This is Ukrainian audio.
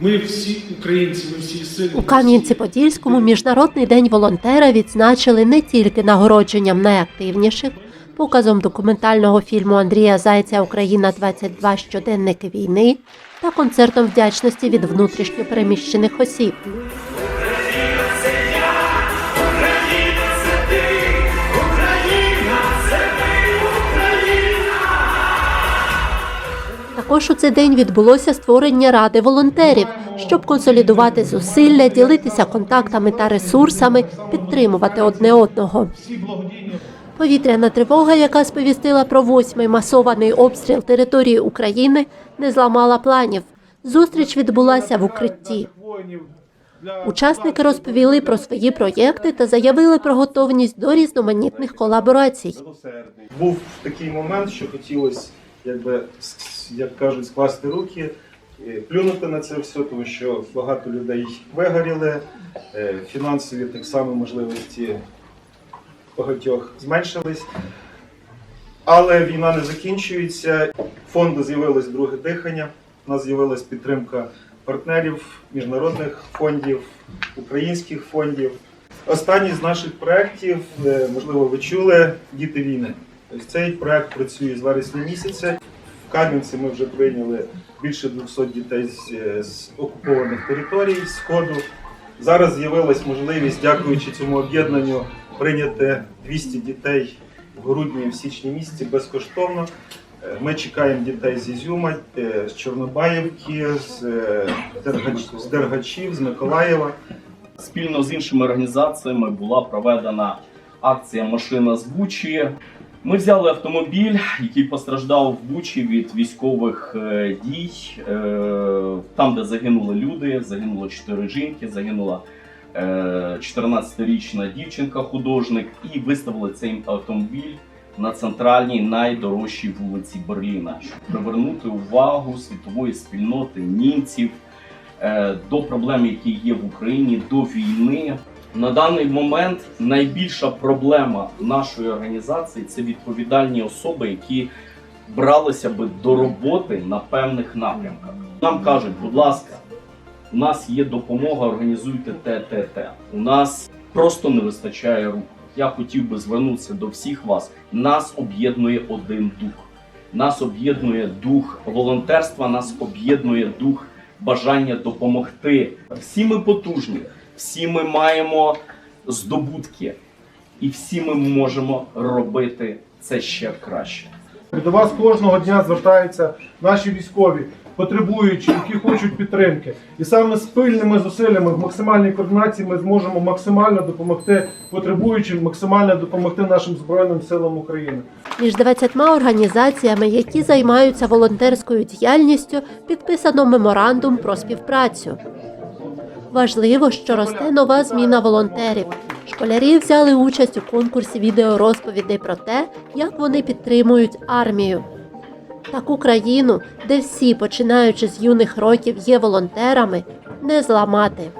Ми всі українці, ми всі сильні. У Кам'янці-Подільському міжнародний день волонтера відзначили не тільки нагородженням найактивніших, показом документального фільму Андрія Зайця Україна 22 щоденники війни та концертом вдячності від внутрішньо переміщених осіб. Також у цей день відбулося створення ради волонтерів, щоб консолідувати зусилля, ділитися контактами та ресурсами, підтримувати одне одного. Повітряна тривога, яка сповістила про восьмий масований обстріл території України, не зламала планів. Зустріч відбулася в укритті. Учасники розповіли про свої проєкти та заявили про готовність до різноманітних колаборацій. Був такий момент, що хотілося, якби, як кажуть, скласти руки, е, плюнути на це все, тому що багато людей вигоріли, е, фінансові так само можливості багатьох зменшились. Але війна не закінчується. Фонду з'явилось друге дихання. У нас з'явилась підтримка партнерів, міжнародних фондів, українських фондів. Останній з наших проєктів, е, можливо, ви чули Діти війни. Цей проєкт працює з вересня місяця. В Кам'янці ми вже прийняли більше 200 дітей з, е, з окупованих територій Сходу. Зараз з'явилась можливість, дякуючи цьому об'єднанню, прийняти 200 дітей в грудні в січні місяці безкоштовно. Е, Ми чекаємо дітей з Ізюма, е, з Чорнобаївки, з, Дергач- з Дергачів, з Миколаєва. Спільно з іншими організаціями була проведена акція Машина з Бучі. Ми взяли автомобіль, який постраждав в Бучі від військових е, дій. Е, Там, де загинули люди, загинуло чотири жінки, загинула е, 14-річна дівчинка-художник, і виставили цей автомобіль на центральній найдорожчій вулиці Берліна, щоб привернути увагу світової спільноти німців е, до проблем, які є в Україні, до війни. На даний момент найбільша проблема нашої організації це відповідальні особи, які бралися би до роботи на певних напрямках. Нам кажуть, будь ласка, у нас є допомога, організуйте те, те, те. У нас просто не вистачає рук. Я хотів би звернутися до всіх вас. Нас об'єднує один дух. Нас об'єднує дух волонтерства, нас об'єднує дух бажання допомогти. Всі ми потужні, всі ми маємо здобутки, і всі ми можемо робити це ще краще. До вас кожного дня звертаються наші військові, потребуючі, які хочуть підтримки. І саме спільними зусиллями в максимальній координації ми зможемо максимально допомогти потребуючим, максимально допомогти нашим Збройним силам України. Між 20 організаціями, які займаються волонтерською діяльністю, підписано меморандум про співпрацю. Важливо, що росте нова зміна волонтерів. Школярі взяли участь у конкурсі відеорозповідей про те, як вони підтримують армію. Таку країну, де всі, починаючи з юних років, є волонтерами, не зламати.